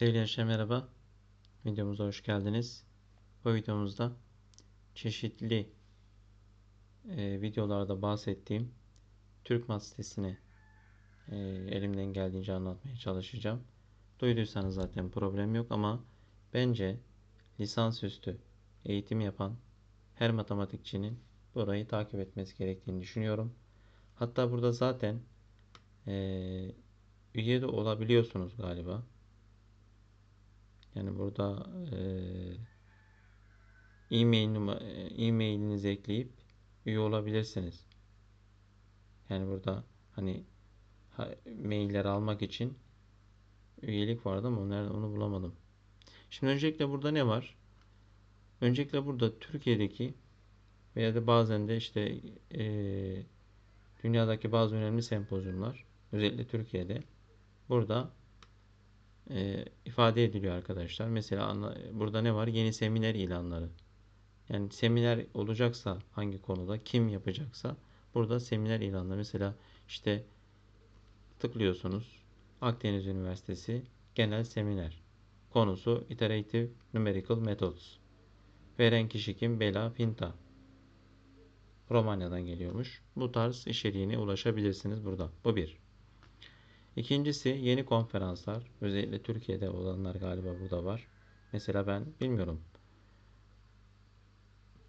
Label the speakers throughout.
Speaker 1: Sevgili gençler merhaba. Videomuza hoş geldiniz. Bu videomuzda çeşitli e, videolarda bahsettiğim Türkmat sitesini e, elimden geldiğince anlatmaya çalışacağım. Duyduysanız zaten problem yok ama bence lisansüstü eğitim yapan her matematikçinin burayı takip etmesi gerektiğini düşünüyorum. Hatta burada zaten e, üye de olabiliyorsunuz galiba. Yani burada eee, e-mail numa- e-mailinizi ekleyip üye olabilirsiniz. Yani burada hani ha- mailler almak için üyelik vardı ama nerede onu bulamadım. Şimdi öncelikle burada ne var? Öncelikle burada Türkiye'deki veya da bazen de işte eee, dünyadaki bazı önemli sempozyumlar özellikle Türkiye'de burada e, ifade ediliyor arkadaşlar. Mesela burada ne var? Yeni seminer ilanları. Yani seminer olacaksa hangi konuda kim yapacaksa burada seminer ilanları. Mesela işte tıklıyorsunuz. Akdeniz Üniversitesi genel seminer. Konusu Iterative Numerical Methods. Veren kişi kim? Bela Pinta. Romanya'dan geliyormuş. Bu tarz içeriğine ulaşabilirsiniz burada. Bu bir. İkincisi yeni konferanslar. Özellikle Türkiye'de olanlar galiba burada var. Mesela ben bilmiyorum.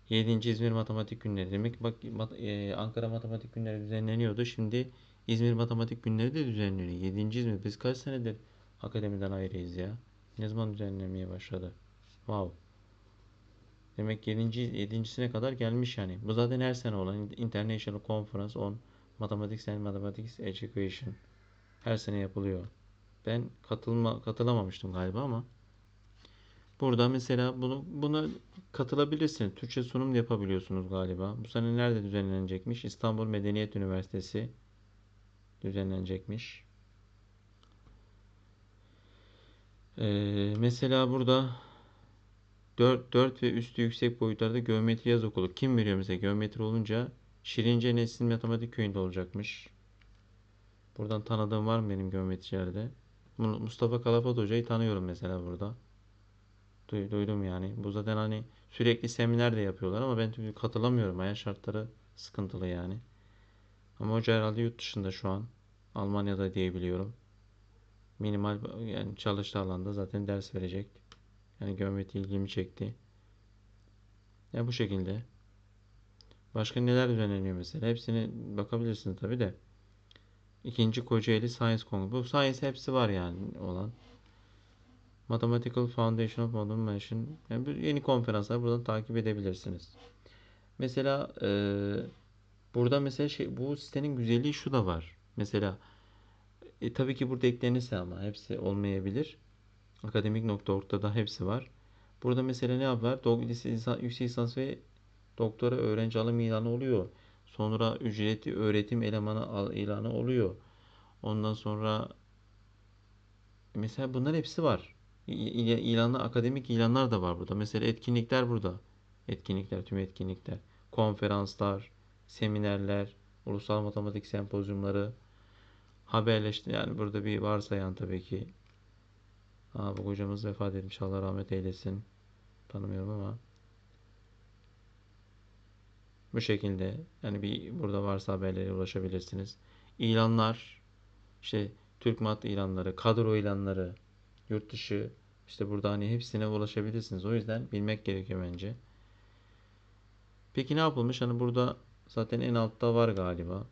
Speaker 1: 7. İzmir Matematik Günleri demek bak e, Ankara Matematik Günleri düzenleniyordu. Şimdi İzmir Matematik Günleri de düzenleniyor. 7. İzmir biz kaç senedir akademiden ayrıyız ya. Ne zaman düzenlenmeye başladı? Wow. Demek 7. 7.sine kadar gelmiş yani. Bu zaten her sene olan International Conference on Mathematics and Mathematics Education. Her sene yapılıyor. Ben katılma katılamamıştım galiba ama burada mesela bunu buna katılabilirsiniz. Türkçe sunum da yapabiliyorsunuz galiba. Bu sene nerede düzenlenecekmiş? İstanbul Medeniyet Üniversitesi düzenlenecekmiş. Ee, mesela burada 4, 4 ve üstü yüksek boyutlarda geometri yaz okulu. Kim veriyor mesela geometri olunca Şirince Nesin Matematik Köyü'nde olacakmış. Buradan tanıdığım var mı benim geometrilerde? Mu- Mustafa Kalafat Hoca'yı tanıyorum mesela burada. Duy- Duydum yani. Bu zaten hani sürekli seminer de yapıyorlar ama ben tabii katılamıyorum. Hayat şartları sıkıntılı yani. Ama hoca herhalde yurt dışında şu an. Almanya'da diyebiliyorum. Minimal yani çalıştığı alanda zaten ders verecek. Yani geometri ilgimi çekti. Ya bu şekilde. Başka neler düzenleniyor mesela? Hepsini bakabilirsiniz tabii de. İkinci Kocaeli Science Kongre. Bu science hepsi var yani olan. Mathematical Foundation of Modern Machine. Yani bir yeni konferanslar buradan takip edebilirsiniz. Mesela e, burada mesela şey bu sitenin güzelliği şu da var. Mesela e, tabii ki burada eklenirse ama hepsi olmayabilir. Akademik.org'da da hepsi var. Burada mesela ne var? Dok- yüksek lisans ve doktora öğrenci alım ilanı oluyor. Sonra ücretli öğretim elemanı al- ilanı oluyor. Ondan sonra mesela bunlar hepsi var. İlanlar, akademik ilanlar da var burada. Mesela etkinlikler burada. Etkinlikler, tüm etkinlikler. Konferanslar, seminerler, ulusal matematik sempozyumları, haberleşti. Yani burada bir varsayan tabii ki. Aa, bu hocamız vefat etmiş. Allah rahmet eylesin. Tanımıyorum ama. Bu şekilde yani bir burada varsa haberlere ulaşabilirsiniz. İlanlar, işte TÜRKMAT ilanları, kadro ilanları, yurt dışı işte burada hani hepsine ulaşabilirsiniz. O yüzden bilmek gerekiyor bence. Peki ne yapılmış? Hani burada zaten en altta var galiba.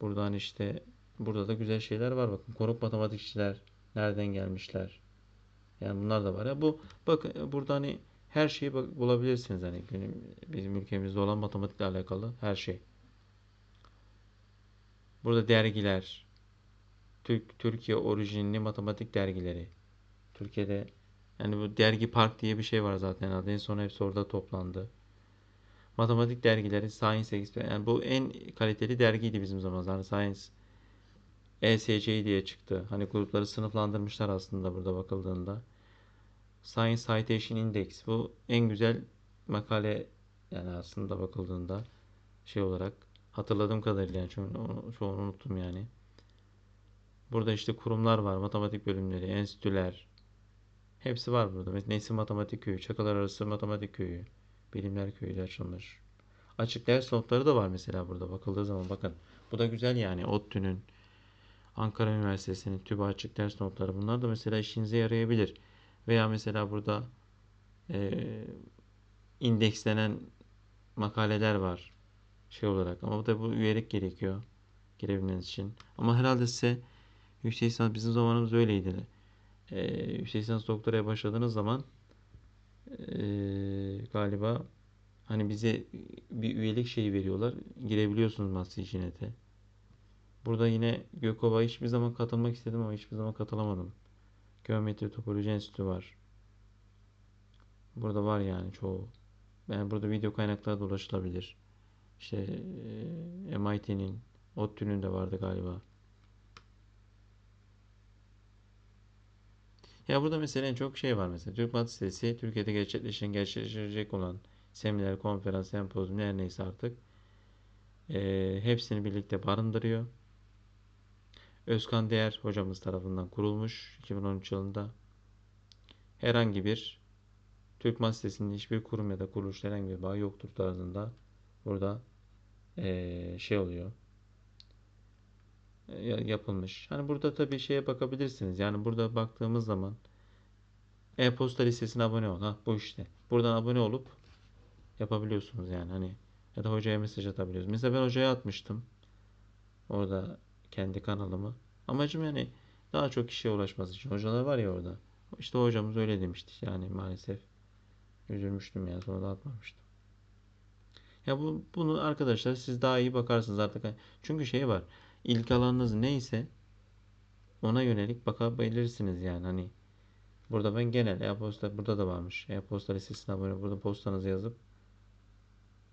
Speaker 1: Buradan işte burada da güzel şeyler var. Bakın konuk matematikçiler nereden gelmişler. Yani bunlar da var. Ya bu bakın burada hani her şeyi bulabilirsiniz hani bizim ülkemizde olan matematikle alakalı her şey. Burada dergiler, Türk Türkiye orijinli matematik dergileri. Türkiye'de yani bu dergi park diye bir şey var zaten herhalde. En son hepsi orada toplandı. Matematik dergileri Science Express yani bu en kaliteli dergiydi bizim zamanımızda. Hani Science ESC diye çıktı. Hani grupları sınıflandırmışlar aslında burada bakıldığında. Science Citation Index bu en güzel makale yani aslında bakıldığında şey olarak hatırladığım kadarıyla yani çoğunu, çoğunu unuttum yani. Burada işte kurumlar var, matematik bölümleri, enstitüler. Hepsi var burada. Nesin Matematik Köyü, Çakalar Arası Matematik Köyü, Bilimler Köyü de açılmış. Açık ders notları da var mesela burada bakıldığı zaman bakın. Bu da güzel yani ODTÜ'nün, Ankara Üniversitesi'nin TÜBA açık ders notları. Bunlar da mesela işinize yarayabilir. Veya mesela burada eee, indekslenen makaleler var şey olarak. Ama bu da bu üyelik gerekiyor girebilmeniz için. Ama herhalde size yüksek lisans bizim zamanımız öyleydi. Eee yüksek lisans doktoraya başladığınız zaman eee, galiba hani bize bir üyelik şeyi veriyorlar. Girebiliyorsunuz MasterChef'e. Burada yine Gökova hiçbir zaman katılmak istedim ama hiçbir zaman katılamadım. Geometri Topoloji Enstitüsü var. Burada var yani çoğu. Yani burada video kaynakları da ulaşılabilir. İşte eee, MIT'nin, ODTÜ'nün de vardı galiba. Ya burada mesela en çok şey var mesela. Türk Matı sitesi Türkiye'de gerçekleşen, gerçekleşecek olan seminer, konferans, sempozyum her neyse artık eee, hepsini birlikte barındırıyor. Özkan Değer hocamız tarafından kurulmuş 2013 yılında. Herhangi bir Türk Matı sitesinin hiçbir kurum ya da kuruluş herhangi bir bağ yoktur tarzında burada eee, şey oluyor. e, ya- yapılmış. Hani burada tabii şeye bakabilirsiniz. Yani burada baktığımız zaman e-posta listesine abone ol. Ha bu işte. Buradan abone olup yapabiliyorsunuz yani hani ya da hocaya mesaj atabiliyorsunuz. Mesela ben hocaya atmıştım. Orada kendi kanalımı. Amacım yani daha çok kişiye ulaşması için. Hocalar var ya orada. İşte hocamız öyle demişti. Yani maalesef üzülmüştüm yani sonra da atmamıştım. Ya bu bunu arkadaşlar siz daha iyi bakarsınız artık. Çünkü şey var. İlk alanınız neyse ona yönelik bakabilirsiniz yani hani burada ben genel e-posta burada da varmış. E-posta listesine abone burada postanızı yazıp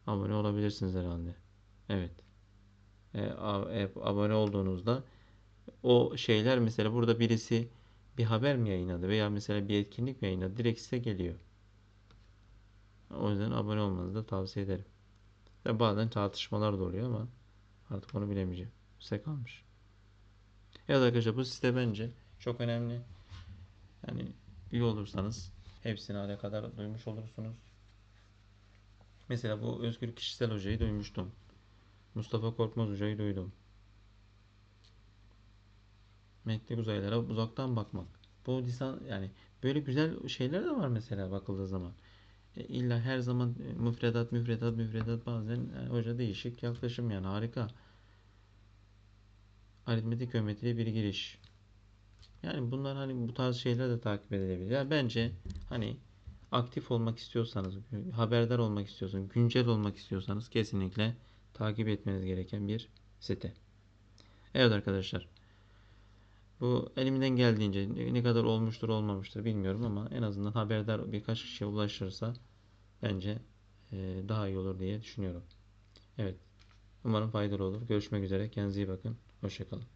Speaker 1: abone olabilirsiniz herhalde. Evet. E, e- abone olduğunuzda o şeyler mesela burada birisi bir haber mi yayınladı veya mesela bir etkinlik mi yayınladı direkt size geliyor. O yüzden abone olmanızı da tavsiye ederim. Ve bazen tartışmalar da oluyor ama artık onu bilemeyeceğim. Size kalmış. Evet arkadaşlar bu site bence çok önemli. Yani üye olursanız hepsini alakadar duymuş olursunuz. Mesela bu Özgür Kişisel Hoca'yı duymuştum. Mustafa Korkmaz Hoca'yı duydum. Metni uzaylara uzaktan bakmak. Bu lisan yani böyle güzel şeyler de var mesela bakıldığı zaman. E, illa her zaman e, müfredat müfredat müfredat bazen e, hoca değişik yaklaşım yani harika. Aritmetik geometriye bir giriş. Yani bunlar hani bu tarz şeyler de takip edilebilir. Yani bence hani aktif olmak istiyorsanız, haberdar olmak istiyorsanız, güncel olmak istiyorsanız kesinlikle takip etmeniz gereken bir site. Evet arkadaşlar. Bu elimden geldiğince ne kadar olmuştur olmamıştır bilmiyorum ama en azından haberdar birkaç kişiye ulaşırsa bence e, daha iyi olur diye düşünüyorum. Evet. Umarım faydalı olur. Görüşmek üzere. Kendinize iyi bakın. Hoşçakalın.